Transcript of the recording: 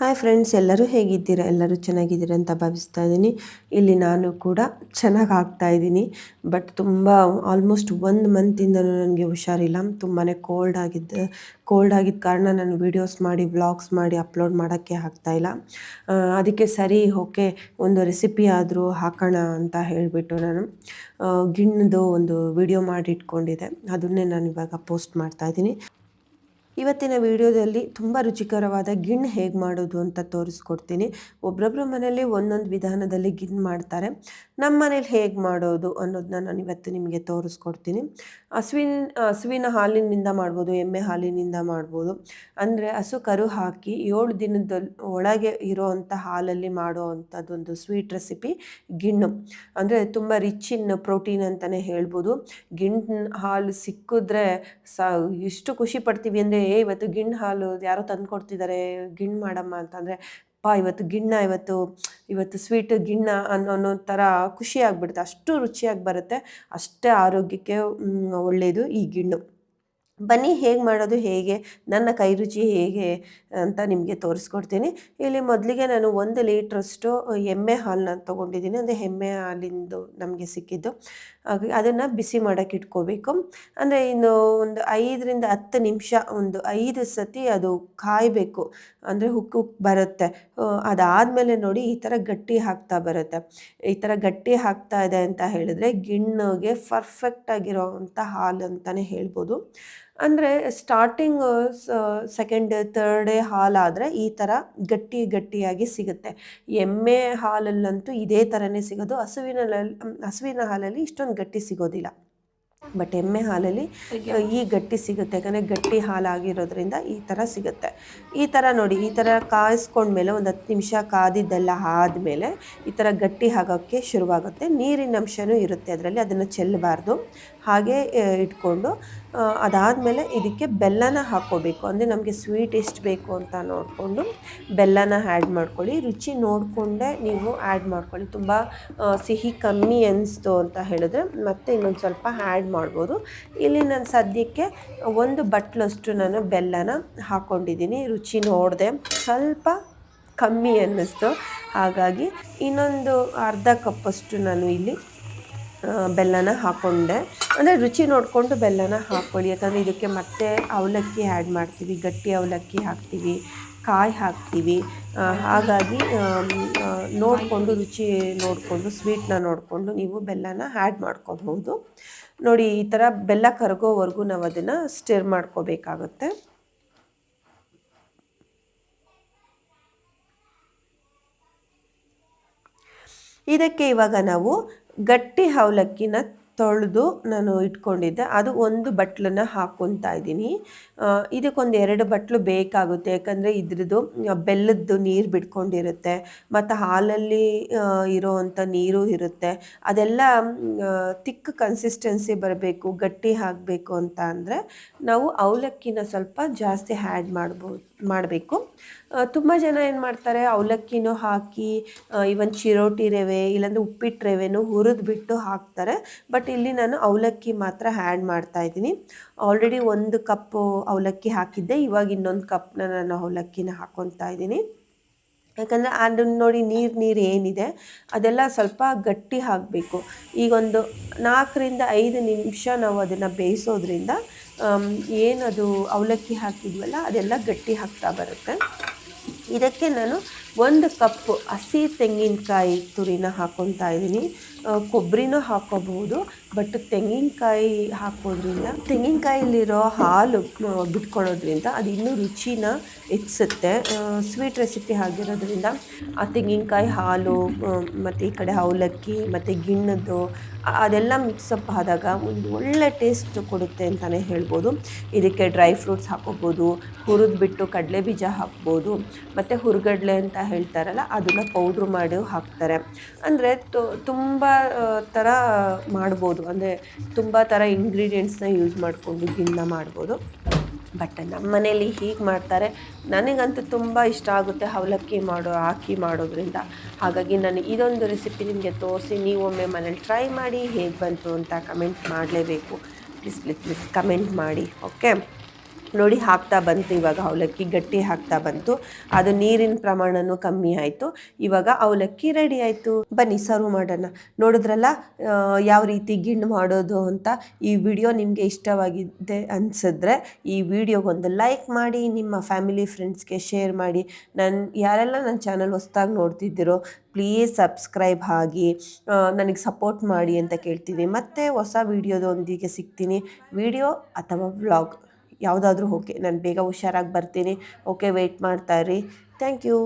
Hi friends ಎಲ್ಲರೂ ಹೇಗಿದ್ದೀರಾ? ಎಲ್ಲರೂ ಚೆನ್ನಾಗಿದ್ದೀರಾ ಅಂತ ಭಾವಿಸ್ತಾ ಇದ್ದೀನಿ. ಇಲ್ಲಿ ನಾನು ಕೂಡ ಚೆನ್ನಾಗಿ ಆಗ್ತಾ ಇದ್ದೀನಿ. ಬಟ್ ತುಂಬ ಆಲ್ಮೋಸ್ಟ್ ಒಂದು ಮಂತಿಂದಲೂ ನನಗೆ ಹುಷಾರಿಲ್ಲ. ತುಂಬಾ ಕೋಲ್ಡ್ ಆಗಿದ್ದ ಕೋಲ್ಡ್ ಆಗಿದ್ದ ಕಾರಣ ನಾನು ವೀಡಿಯೋಸ್ ಮಾಡಿ ವ್ಲಾಗ್ಸ್ ಮಾಡಿ ಅಪ್ಲೋಡ್ ಮಾಡೋಕ್ಕೆ ಆಗ್ತಾಯಿಲ್ಲ ಅದಕ್ಕೆ ಸರಿ ಓಕೆ ಒಂದು ರೆಸಿಪಿ ಆದರೂ ಹಾಕೋಣ ಅಂತ ಹೇಳಿಬಿಟ್ಟು ನಾನು ಗಿಣ್ಣದು ಒಂದು ವಿಡಿಯೋ ಮಾಡಿ ಇಟ್ಕೊಂಡಿದ್ದೆ. ಅದನ್ನೇ ನಾನು ಇವಾಗ ಪೋಸ್ಟ್ ಮಾಡ್ತಾ ಇದ್ದೀನಿ. ಇವತ್ತಿನ ವಿಡಿಯೋದಲ್ಲಿ ತುಂಬ ರುಚಿಕರವಾದ ಗಿಣ್ಣು ಹೇಗೆ ಮಾಡೋದು ಅಂತ ತೋರಿಸ್ಕೊಡ್ತೀನಿ. ಒಬ್ಬೊಬ್ಬರ ಮನೆಯಲ್ಲಿ ಒಂದೊಂದು ವಿಧಾನದಲ್ಲಿ ಗಿಣ್ಣು ಮಾಡ್ತಾರೆ. ನಮ್ಮ ಮನೇಲಿ ಹೇಗೆ ಮಾಡೋದು ಅನ್ನೋದನ್ನ ನಾನು ಇವತ್ತು ನಿಮಗೆ ತೋರಿಸ್ಕೊಡ್ತೀನಿ. ಹಸುವಿನ ಹಸುವಿನ ಹಾಲಿನಿಂದ ಮಾಡ್ಬೋದು, ಎಮ್ಮೆ ಹಾಲಿನಿಂದ ಮಾಡ್ಬೋದು. ಅಂದರೆ ಹಸು ಕರು ಹಾಕಿ ಏಳು ದಿನದ ಒಳಗೆ ಇರೋವಂಥ ಹಾಲಲ್ಲಿ ಮಾಡುವಂಥದ್ದೊಂದು ಸ್ವೀಟ್ ರೆಸಿಪಿ ಗಿಣ್ಣು. ಅಂದರೆ ತುಂಬ ರಿಚ್ ಇನ್ ಪ್ರೋಟೀನ್ ಅಂತಲೇ ಹೇಳ್ಬೋದು. ಗಿಣ್ಣು ಹಾಲು ಸಿಕ್ಕಿದ್ರೆ ಸ, ಎಷ್ಟು ಖುಷಿ ಪಡ್ತೀವಿ ಅಂದರೆ ಏ, ಇವತ್ತು ಗಿಣ್ಣು ಹಾಲು ಯಾರೋ ತಂದು ಕೊಡ್ತಿದ್ದಾರೆ ಗಿಣ್ಣು ಮಾಡಮ್ಮ ಅಂತಂದರೆ, ಪಾ, ಇವತ್ತು ಗಿಣ್ಣ, ಇವತ್ತು ಇವತ್ತು ಸ್ವೀಟ್ ಗಿಣ್ಣ ಅನ್ನೋ ಅನ್ನೋ ಥರ ಖುಷಿ ಆಗಿಬಿಡುತ್ತೆ. ಅಷ್ಟು ರುಚಿಯಾಗಿ ಬರುತ್ತೆ. ಅಷ್ಟೇ ಆರೋಗ್ಯಕ್ಕೆ ಒಳ್ಳೆಯದು ಈ ಗಿಣ್ಣು. ಬನ್ನಿ, ಹೇಗೆ ಮಾಡೋದು, ಹೇಗೆ, ನನ್ನ ಕೈ ರುಚಿ ಹೇಗೆ ಅಂತ ನಿಮಗೆ ತೋರಿಸ್ಕೊಡ್ತೀನಿ. ಇಲ್ಲಿ ಮೊದಲಿಗೆ ನಾನು ಒಂದು ಲೀಟ್ರಷ್ಟು ಎಮ್ಮೆ ಹಾಲನ್ನ ತೊಗೊಂಡಿದ್ದೀನಿ. ಅಂದರೆ ಎಮ್ಮೆ ಹಾಲಿಂದು ನಮಗೆ ಸಿಕ್ಕಿದ್ದು. ಅದನ್ನು ಬಿಸಿ ಮಾಡೋಕ್ಕೆ ಇಟ್ಕೋಬೇಕು. ಅಂದರೆ ಇನ್ನು ಒಂದು ಐದರಿಂದ ಹತ್ತು ನಿಮಿಷ, ಒಂದು ಐದು ಸತಿ ಅದು ಕಾಯಬೇಕು. ಅಂದರೆ ಹುಕ್ ಹುಕ್ ಬರುತ್ತೆ. ಅದಾದಮೇಲೆ ನೋಡಿ ಈ ಥರ ಗಟ್ಟಿ ಹಾಕ್ತಾ ಬರುತ್ತೆ. ಈ ಥರ ಗಟ್ಟಿ ಹಾಕ್ತಾ ಇದೆ ಅಂತ ಹೇಳಿದ್ರೆ ಗಿಣ್ಣಗೆ ಪರ್ಫೆಕ್ಟಾಗಿರೋ ಅಂಥ ಹಾಲು ಅಂತಲೇ ಹೇಳ್ಬೋದು. ಅಂದರೆ ಸ್ಟಾರ್ಟಿಂಗ್ ಸೆಕೆಂಡ್ ತರ್ಡೇ ಹಾಲಾದರೆ ಈ ಥರ ಗಟ್ಟಿ ಗಟ್ಟಿಯಾಗಿ ಸಿಗುತ್ತೆ. ಎಮ್ಮೆ ಹಾಲಲ್ಲಂತೂ ಇದೇ ಥರನೇ ಸಿಗೋದು. ಹಸುವಿನ ಹಸುವಿನ ಹಾಲಲ್ಲಿ ಇಷ್ಟೊಂದು ಗಟ್ಟಿ ಸಿಗೋದಿಲ್ಲ. ಬಟ್ ಎಮ್ಮೆ ಹಾಲಲ್ಲಿ ಈ ಗಟ್ಟಿ ಸಿಗುತ್ತೆ. ಯಾಕಂದರೆ ಗಟ್ಟಿ ಹಾಲಾಗಿರೋದ್ರಿಂದ ಈ ಥರ ಸಿಗುತ್ತೆ. ಈ ಥರ ನೋಡಿ ಈ ಥರ ಕಾಯಿಸ್ಕೊಂಡ್ಮೇಲೆ ಒಂದು ಹತ್ತು ನಿಮಿಷ ಕಾದಿದ್ದೆಲ್ಲ ಆದಮೇಲೆ ಈ ಥರ ಗಟ್ಟಿ ಆಗೋಕ್ಕೆ ಶುರುವಾಗುತ್ತೆ. ನೀರಿನ ಅಂಶನೂ ಇರುತ್ತೆ ಅದರಲ್ಲಿ ಅದನ್ನು ಚೆಲ್ಲಬಾರ್ದು. ಹಾಗೆ ಇಟ್ಕೊಂಡು ಅದಾದಮೇಲೆ ಇದಕ್ಕೆ ಬೆಲ್ಲನ ಹಾಕ್ಕೋಬೇಕು. ಅಂದರೆ ನಮಗೆ ಸ್ವೀಟ್ ಎಷ್ಟು ಬೇಕು ಅಂತ ನೋಡಿಕೊಂಡು ಬೆಲ್ಲನ ಆ್ಯಡ್ ಮಾಡ್ಕೊಳ್ಳಿ. ರುಚಿ ನೋಡಿಕೊಂಡೇ ನೀವು ಆ್ಯಡ್ ಮಾಡ್ಕೊಳ್ಳಿ. ತುಂಬ ಸಿಹಿ ಕಮ್ಮಿ ಅನಿಸ್ತು ಅಂತ ಹೇಳಿದ್ರೆ ಮತ್ತೆ ಇನ್ನೊಂದು ಸ್ವಲ್ಪ ಆ್ಯಡ್ ಮಾಡ್ಬೋದು. ಇಲ್ಲಿ ನಾನು ಸದ್ಯಕ್ಕೆ ಒಂದು ಬಟ್ಲಷ್ಟು ನಾನು ಬೆಲ್ಲನ ಹಾಕ್ಕೊಂಡಿದ್ದೀನಿ ರುಚಿ ನೋಡಿದೆ. ಸ್ವಲ್ಪ ಕಮ್ಮಿ ಅನ್ನಿಸ್ತು. ಹಾಗಾಗಿ ಇನ್ನೊಂದು ಅರ್ಧ ಕಪ್ಪಷ್ಟು ನಾನು ಇಲ್ಲಿ ಬೆಲ್ಲನ ಹಾಕ್ಕೊಂಡೆ ಅಂದರೆ ರುಚಿ ನೋಡಿಕೊಂಡು ಬೆಲ್ಲನ ಹಾಕ್ಕೊಳ್ಳಿ ಯಾಕಂದರೆ ಇದಕ್ಕೆ ಮತ್ತೆ ಅವಲಕ್ಕಿ ಆ್ಯಡ್ ಮಾಡ್ತೀವಿ. ಗಟ್ಟಿ ಅವಲಕ್ಕಿ ಹಾಕ್ತೀವಿ. ಕಾಯಿ ಹಾಕ್ತೀವಿ. ಹಾಗಾಗಿ ನೋಡಿಕೊಂಡು, ರುಚಿ ನೋಡಿಕೊಂಡು ಸ್ವೀಟ್ನ ನೋಡಿಕೊಂಡು ನೀವು ಬೆಲ್ಲನ ಆ್ಯಡ್ ಮಾಡ್ಕೋಬಹುದು. ನೋಡಿ, ಈ ಥರ ಬೆಲ್ಲ ಕರಗೋವರೆಗೂ ನಾವು ಅದನ್ನು ಸ್ಟಿರ್ ಮಾಡ್ಕೋಬೇಕಾಗುತ್ತೆ. ಇದಕ್ಕೆ ಇವಾಗ ನಾವು ಗಟ್ಟಿ ಅವಲಕ್ಕಿನ ತೊಳೆದು ನಾನು ಇಟ್ಕೊಂಡಿದ್ದೆ. ಅದು ಒಂದು ಬಟ್ಲನ್ನ ಹಾಕ್ಕೊತಾ ಇದ್ದೀನಿ. ಇದಕ್ಕೊಂದು ಎರಡು ಬಟ್ಲು ಬೇಕಾಗುತ್ತೆ. ಯಾಕಂದರೆ ಇದ್ರದ್ದು ಬೆಲ್ಲದ್ದು ನೀರು ಬಿಟ್ಕೊಂಡಿರುತ್ತೆ. ಮತ್ತು ಹಾಲಲ್ಲಿ ಇರೋವಂಥ ನೀರು ಇರುತ್ತೆ. ಅದೆಲ್ಲ ತಿಕ್ ಕನ್ಸಿಸ್ಟೆನ್ಸಿ ಬರಬೇಕು, ಗಟ್ಟಿ ಹಾಕಬೇಕು ಅಂತ ಅಂದರೆ ನಾವು ಅವಲಕ್ಕಿನ ಸ್ವಲ್ಪ ಜಾಸ್ತಿ ಆ್ಯಡ್ ಮಾಡ್ಬೋದು ಮಾಡಬೇಕು. ತುಂಬ ಜನ ಏನು ಮಾಡ್ತಾರೆ, ಅವಲಕ್ಕಿನೂ ಹಾಕಿ ಇವನ್ ಚಿರೋಟಿ ರವೆ, ಇಲ್ಲಾಂದರೆ ಉಪ್ಪಿಟ್ಟು ರವೆನೂ ಹುರಿದ್ಬಿಟ್ಟು ಹಾಕ್ತಾರೆ. ಬಟ್ ಇಲ್ಲಿ ನಾನು ಅವಲಕ್ಕಿ ಮಾತ್ರ ಆ್ಯಡ್ ಮಾಡ್ತಾ ಇದ್ದೀನಿ. ಆಲ್ರೆಡಿ ಒಂದು ಕಪ್ಪು ಅವಲಕ್ಕಿ ಹಾಕಿದ್ದೆ. ಇವಾಗ ಇನ್ನೊಂದು ಕಪ್ನ ನಾನು ಅವಲಕ್ಕಿನ ಹಾಕ್ಕೊತಾ ಇದ್ದೀನಿ. ಯಾಕಂದರೆ ಅದನ್ನು ನೋಡಿ ನೀರು ನೀರು ಏನಿದೆ, ಅದೆಲ್ಲ ಸ್ವಲ್ಪ ಗಟ್ಟಿ ಹಾಕಬೇಕು. ಈಗೊಂದು ನಾಲ್ಕರಿಂದ ಐದು ನಿಮಿಷ ನಾವು ಅದನ್ನು ಬೇಯಿಸೋದ್ರಿಂದ ಏನದು ಅವಲಕ್ಕಿ ಹಾಕಿದ್ವಲ್ಲ, ಅದೆಲ್ಲ ಗಟ್ಟಿ ಹಾಕ್ತಾ ಬರುತ್ತೆ. ಇದಕ್ಕೆ ನಾನು ಒಂದು ಕಪ್ ಹಸಿ ತೆಂಗಿನಕಾಯಿ ತುರಿನ ಹಾಕ್ಕೊತಾ ಇದ್ದೀನಿ. ಕೊಬ್ಬರಿನೂ ಹಾಕ್ಕೋಬಹುದು ಬಟ್ ತೆಂಗಿನಕಾಯಿ ಹಾಕೋದ್ರಿಂದ, ತೆಂಗಿನಕಾಯಿಲಿರೋ ಹಾಲು ಬಿಟ್ಕೊಳ್ಳೋದ್ರಿಂದ ಅದು ಇನ್ನೂ ರುಚಿನ ಹೆಚ್ಚಿಸುತ್ತೆ. ಸ್ವೀಟ್ ರೆಸಿಪಿ ಆಗಿರೋದ್ರಿಂದ ಆ ತೆಂಗಿನಕಾಯಿ ಹಾಲು ಮತ್ತು ಈ ಕಡೆ ಅವಲಕ್ಕಿ, ಮತ್ತು ಗಿಣ್ಣದ್ದು ಅದೆಲ್ಲ ಮಿಕ್ಸಪ್ ಆದಾಗ ಒಂದು ಒಳ್ಳೆ ಟೇಸ್ಟ್ ಕೊಡುತ್ತೆ ಅಂತಲೇ ಹೇಳ್ಬೋದು. ಇದಕ್ಕೆ ಡ್ರೈ ಫ್ರೂಟ್ಸ್ ಹಾಕೋಬೋದು ಹುರಿದ್ಬಿಟ್ಟು ಕಡಲೆ ಬೀಜ ಹಾಕ್ಬೋದು, ಮತ್ತು ಹುರುಗಡಲೆ ಅಂತ ಹೇಳ್ತಾರಲ್ಲ, ಅದನ್ನು ಪೌಡ್ರ್ ಮಾಡಿ ಹಾಕ್ತಾರೆ. ಅಂದರೆ ತುಂಬ ಥರ ಮಾಡ್ಬೋದು. ಅಂದರೆ ತುಂಬ ಥರ ಇಂಗ್ರೀಡಿಯೆಂಟ್ಸ್ನ ಯೂಸ್ ಮಾಡಿಕೊಂಡು ಗಿನ್ನ ಮಾಡ್ಬೋದು. ಬಟ್ ನಮ್ಮ ಮನೇಲಿ ಹೀಗೆ ಮಾಡ್ತಾರೆ. ನನಗಂತೂ ತುಂಬ ಇಷ್ಟ ಆಗುತ್ತೆ ಅವಲಕ್ಕಿ ಮಾಡೋ, ಹಾಕಿ ಮಾಡೋದ್ರಿಂದ. ಹಾಗಾಗಿ ನಾನು ಇದೊಂದು ರೆಸಿಪಿ ನಿಮಗೆ ತೋರಿಸಿ ನೀವೊಮ್ಮೆ ಮನೇಲಿ ಟ್ರೈ ಮಾಡಿ ಹೇಗೆ ಬಂತು ಅಂತ ಕಮೆಂಟ್ ಮಾಡಲೇಬೇಕು. ಪ್ಲೀಸ್ ಪ್ಲೀಸ್ ಪ್ಲೀಸ್ ಕಮೆಂಟ್ ಮಾಡಿ ಓಕೆ ನೋಡಿ ಹಾಕ್ತಾ ಬಂತು, ಇವಾಗ ಅವಲಕ್ಕಿ ಗಟ್ಟಿ ಹಾಕ್ತಾ ಬಂತು. ಅದು ನೀರಿನ ಪ್ರಮಾಣನೂ ಕಮ್ಮಿ ಆಯಿತು. ಇವಾಗ ಅವಲಕ್ಕಿ ರೆಡಿ ಆಯಿತು. ಬನ್ನಿ ಸರ್ವ್ ಮಾಡೋಣ. ನೋಡಿದ್ರಲ್ಲ ಯಾವ ರೀತಿ ಗಿಣ್ಣು ಮಾಡೋದು ಅಂತ ಈ ವಿಡಿಯೋ ನಿಮಗೆ ಇಷ್ಟವಾಗಿದೆ ಅನಿಸಿದ್ರೆ ಈ ವಿಡಿಯೋಗೊಂದು ಲೈಕ್ ಮಾಡಿ, ನಿಮ್ಮ ಫ್ಯಾಮಿಲಿ ಫ್ರೆಂಡ್ಸ್ಗೆ ಶೇರ್ ಮಾಡಿ. ನನ್ನ ಯಾರೆಲ್ಲ ನನ್ನ ಚಾನಲ್ ಹೊಸ್ದಾಗಿ ನೋಡ್ತಿದ್ದೀರೋ ಪ್ಲೀಸ್ ಸಬ್ಸ್ಕ್ರೈಬ್ ಆಗಿ ನನಗೆ ಸಪೋರ್ಟ್ ಮಾಡಿ ಅಂತ ಕೇಳ್ತೀನಿ. ಮತ್ತೆ ಹೊಸ ವಿಡಿಯೋದೊಂದಿಗೆ ಸಿಗ್ತೀನಿ. ವಿಡಿಯೋ ಅಥವಾ ವ್ಲಾಗ್ ಯಾವುದಾದ್ರೂ ಓಕೆ ನಾನು ಬೇಗ ಹುಷಾರಾಗಿ ಬರ್ತೀನಿ. ಓಕೆ ವೆಯ್ಟ್ ಮಾಡ್ತಾ ಇರಿ. Thank you